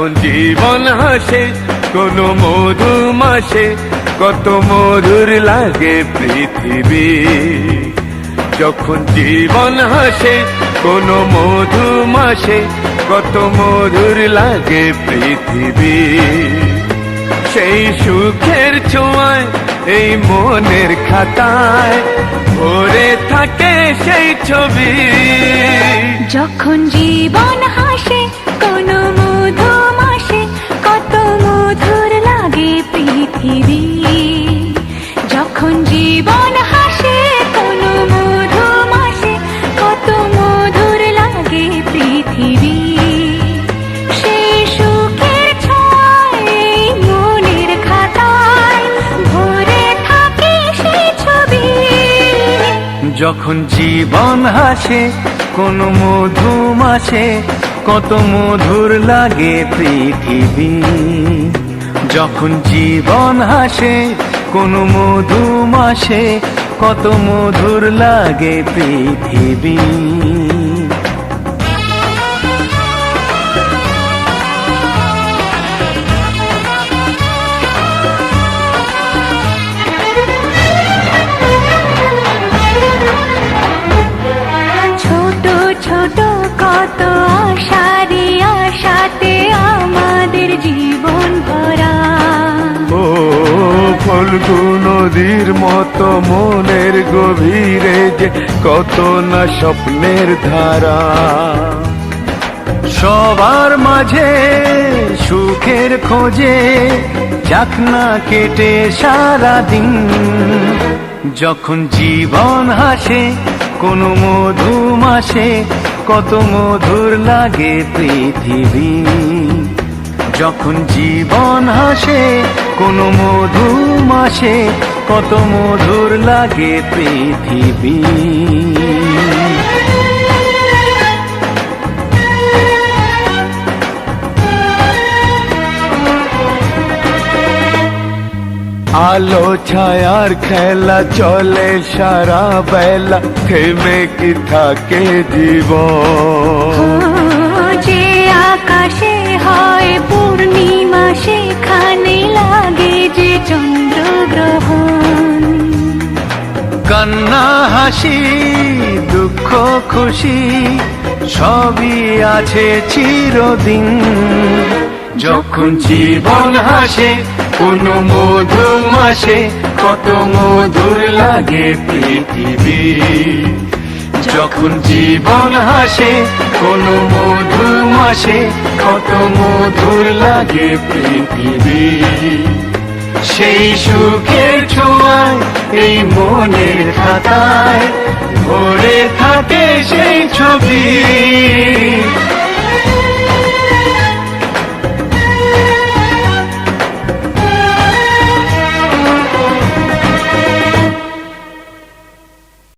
যখন জীবন হাসে, কোনো মধু মাসে, কত মধুর লাগে পৃথিবী। যখন জীবন হাসে, কোনো মধু মাসে, কত মধুর লাগে পৃথিবী। সেই সুখের ছোঁয়ায়, এই মনের খাতায় ভরে থাকে সেই ছবি। যখন জীবন হাসে পৃথিবী যখন জীবন হাসে, কোনো মধু মাসে, কত মধুর লাগে পৃথিবী। সেই সুখের ছোঁয়ায়, মনের যখন জীবন হাসে, কোনো মধু মাসে, কত মধুর লাগে পৃথিবী। যখন জীবন হাসে কোনো মধু মাসে কত মধুর লাগে পৃথিবী। ফল্গু নদীর মতো মনের গভীরে যে কত না স্বপ্নের ধারা। সবার মাঝে সুখের খোঁজে যাক না কেটে সারা দিন যখন জীবন হাসে, কোনো মধু মাসে, কত মধুর লাগে পৃথিবী। যখন জীবন হাসে, কোনো মধু মাসে, কত মধুর লাগে পৃথিবী। আলো ছায়ার খেলা চলে সারা বেলা, থেমে কি থাকে জীবন? যে আকাশে হয় পূর্ণিমা, সেখানে লাগে যে চন্দ্রগ্রহণ। কান্না, হাসি, দুঃখ, খুশি, সবই আছে চিরদিন। যখন জীবন হাসে, কোনো মধু মাসে, কত মধুর লাগে পৃথিবী। যখন জীবন হাসে, কোন মধু মাসে, কত মধুর লাগে পৃথিবী। সেই সুখের ছোঁয়ায়, এই মনের খাতায় ভরে থাকে সেই ছবি।